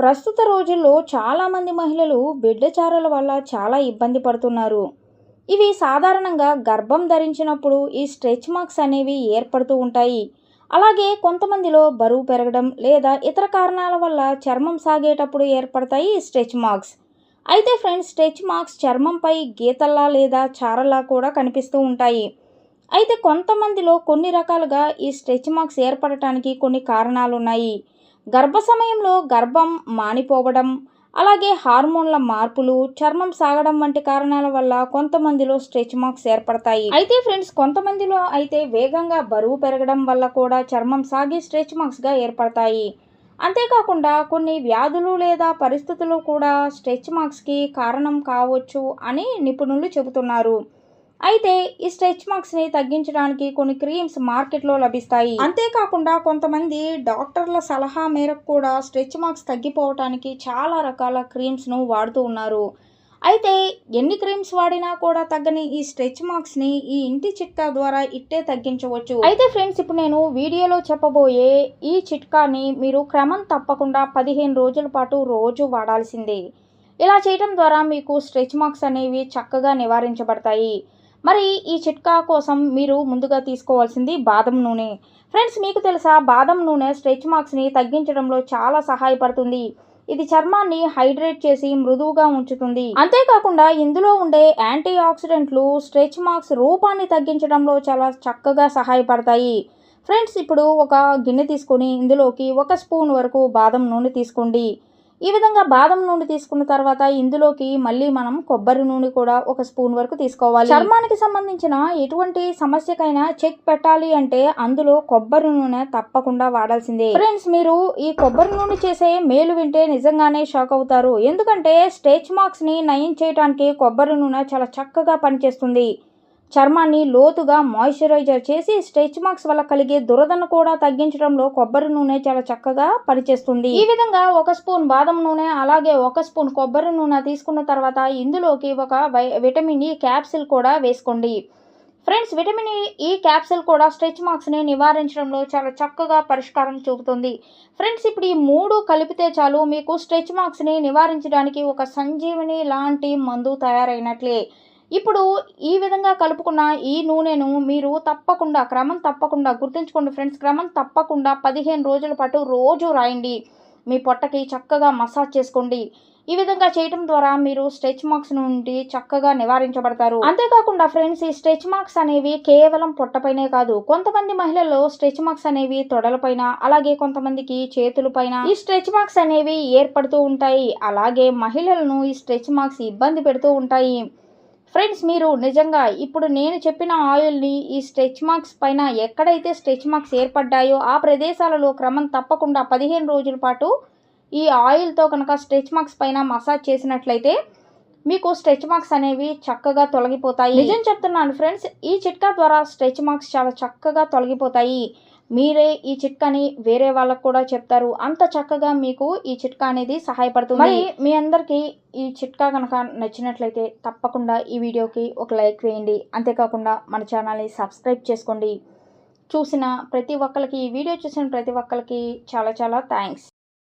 ప్రస్తుత రోజుల్లో చాలామంది మహిళలు బిడ్డచారల వల్ల చాలా ఇబ్బంది పడుతున్నారు. ఇవి సాధారణంగా గర్భం ధరించినప్పుడు ఈ స్ట్రెచ్ మార్క్స్ అనేవి ఏర్పడుతూ ఉంటాయి. అలాగే కొంతమందిలో బరువు పెరగడం లేదా ఇతర కారణాల వల్ల చర్మం సాగేటప్పుడు ఏర్పడతాయి ఈ స్ట్రెచ్ మార్క్స్. అయితే ఫ్రెండ్స్ స్ట్రెచ్ మార్క్స్ చర్మంపై గీతల్లా లేదా చారలా కూడా కనిపిస్తూ ఉంటాయి. అయితే కొంతమందిలో కొన్ని రకాలుగా ఈ స్ట్రెచ్ మార్క్స్ ఏర్పడటానికి కొన్ని కారణాలు ఉన్నాయి గర్భ సమయంలో గర్భం మానిపోవడం అలాగే హార్మోన్ల మార్పులు చర్మం సాగడం వంటి కారణాల వల్ల కొంతమందిలో స్ట్రెచ్ మార్క్స్ ఏర్పడతాయి. అయితే ఫ్రెండ్స్ కొంతమందిలో అయితే వేగంగా బరువు పెరగడం వల్ల కూడా చర్మం సాగి స్ట్రెచ్ మార్క్స్గా ఏర్పడతాయి. అంతేకాకుండా కొన్ని వ్యాధులు లేదా పరిస్థితులు కూడా స్ట్రెచ్ మార్క్స్కి కారణం కావచ్చు అని నిపుణులు చెబుతున్నారు. అయితే ఈ స్ట్రెచ్ మార్క్స్ని తగ్గించడానికి కొన్ని క్రీమ్స్ మార్కెట్లో లభిస్తాయి. అంతేకాకుండా కొంతమంది డాక్టర్ల సలహా మేరకు కూడా స్ట్రెచ్ మార్క్స్ తగ్గిపోవటానికి చాలా రకాల క్రీమ్స్ను వాడుతూ ఉన్నారు. అయితే ఎన్ని క్రీమ్స్ వాడినా కూడా తగ్గని ఈ స్ట్రెచ్ మార్క్స్ని ఈ ఇంటి చిట్కా ద్వారా ఇట్టే తగ్గించవచ్చు. అయితే ఫ్రెండ్స్ ఇప్పుడు నేను వీడియోలో చెప్పబోయే ఈ చిట్కాని మీరు క్రమం తప్పకుండా పదిహేను రోజుల పాటు రోజు వాడాల్సిందే. ఇలా చేయడం ద్వారా మీకు స్ట్రెచ్ మార్క్స్ అనేవి చక్కగా నివారించబడతాయి. మరి ఈ చిట్కా కోసం మీరు ముందుగా తీసుకోవాల్సింది బాదం నూనె. ఫ్రెండ్స్ మీకు తెలుసా బాదం నూనె స్ట్రెచ్ మార్క్స్ని తగ్గించడంలో చాలా సహాయపడుతుంది. ఇది చర్మాన్ని హైడ్రేట్ చేసి మృదువుగా ఉంచుతుంది. అంతేకాకుండా ఇందులో ఉండే యాంటీ ఆక్సిడెంట్లు స్ట్రెచ్ మార్క్స్ రూపాన్ని తగ్గించడంలో చాలా చక్కగా సహాయపడతాయి. ఫ్రెండ్స్ ఇప్పుడు ఒక గిన్నె తీసుకొని ఇందులోకి ఒక స్పూన్ వరకు బాదం నూనె తీసుకోండి. ఈ విధంగా బాదం నూనె తీసుకున్న తర్వాత ఇందులోకి మళ్ళీ మనం కొబ్బరి నూనె కూడా ఒక స్పూన్ వరకు తీసుకోవాలి. చర్మానికి సంబంధించిన ఎటువంటి సమస్యకైనా చెక్ పెట్టాలి అంటే అందులో కొబ్బరి నూనె తప్పకుండా వాడాల్సిందే. ఫ్రెండ్స్ మీరు ఈ కొబ్బరి నూనె చేసే మేలు వింటే నిజంగానే షాక్ అవుతారు. ఎందుకంటే స్టేచ్ మార్క్స్ని నయం చేయడానికి కొబ్బరి నూనె చాలా చక్కగా పనిచేస్తుంది. చర్మాన్ని లోతుగా మాయిశ్చరైజర్ చేసి స్ట్రెచ్ మార్క్స్ వల్ల కలిగే దురదను కూడా తగ్గించడంలో కొబ్బరి నూనె చాలా చక్కగా పనిచేస్తుంది. ఈ విధంగా ఒక స్పూన్ బాదం నూనె అలాగే ఒక స్పూన్ కొబ్బరి నూనె తీసుకున్న తర్వాత ఇందులోకి ఒక వై- విటమిన్ ఈ క్యాప్సిల్ కూడా వేసుకోండి. ఫ్రెండ్స్ విటమిన్ ఈ- క్యాప్సిల్ కూడా స్ట్రెచ్ మార్క్స్ని నివారించడంలో చాలా చక్కగా పరిష్కారం చూపుతుంది. ఫ్రెండ్స్ ఇప్పుడు ఈ మూడు కలిపితే చాలు మీకు స్ట్రెచ్ మార్క్స్ని నివారించడానికి ఒక సంజీవని లాంటి మందు తయారైనట్లే. ఇప్పుడు ఈ విధంగా కలుపుకున్న ఈ నూనెను మీరు తప్పకుండా క్రమం తప్పకుండా గుర్తుంచుకోండి ఫ్రెండ్స్ క్రమం తప్పకుండా పదిహేను రోజుల పాటు రోజు రాయండి. మీ పొట్టకి చక్కగా మసాజ్ చేసుకోండి. ఈ విధంగా చేయటం ద్వారా మీరు స్ట్రెచ్ మార్క్స్ నుండి చక్కగా నివారించబడతారు. అంతేకాకుండా ఫ్రెండ్స్ ఈ స్ట్రెచ్ మార్క్స్ అనేవి కేవలం పొట్టపైనే కాదు కొంతమంది మహిళల్లో స్ట్రెచ్ మార్క్స్ అనేవి తొడలపైన అలాగే కొంతమందికి చేతులపైన ఈ స్ట్రెచ్ మార్క్స్ అనేవి ఏర్పడుతూ ఉంటాయి. అలాగే మహిళలను ఈ స్ట్రెచ్ మార్క్స్ ఇబ్బంది పెడుతూ ఉంటాయి. ఫ్రెండ్స్ మీరు నిజంగా ఇప్పుడు నేను చెప్పిన ఆయిల్ని ఈ స్ట్రెచ్ మార్క్స్ పైన ఎక్కడైతే స్ట్రెచ్ మార్క్స్ ఏర్పడ్డాయో ఆ ప్రదేశాలలో క్రమం తప్పకుండా పదిహేను రోజుల పాటు ఈ ఆయిల్తో కనుక స్ట్రెచ్ మార్క్స్ పైన మసాజ్ చేసినట్లయితే మీకు స్ట్రెచ్ మార్క్స్ అనేవి చక్కగా తొలగిపోతాయి. నిజం చెప్తున్నాను ఫ్రెండ్స్ ఈ చిట్కా ద్వారా స్ట్రెచ్ మార్క్స్ చాలా చక్కగా తొలగిపోతాయి. మీరే ఈ చిట్కాని వేరే వాళ్ళకు కూడా చెప్తారు. అంత చక్కగా మీకు ఈ చిట్కా అనేది సహాయపడుతుంది. మరి మీ అందరికీ ఈ చిట్కా కనుక నచ్చినట్లయితే తప్పకుండా ఈ వీడియోకి ఒక లైక్ వేయండి. అంతేకాకుండా మన ఛానల్ని సబ్స్క్రైబ్ చేసుకోండి. చూసిన ప్రతి ఒక్కరికి ఈ వీడియో చూసిన ప్రతి ఒక్కరికి చాలా చాలా థ్యాంక్స్.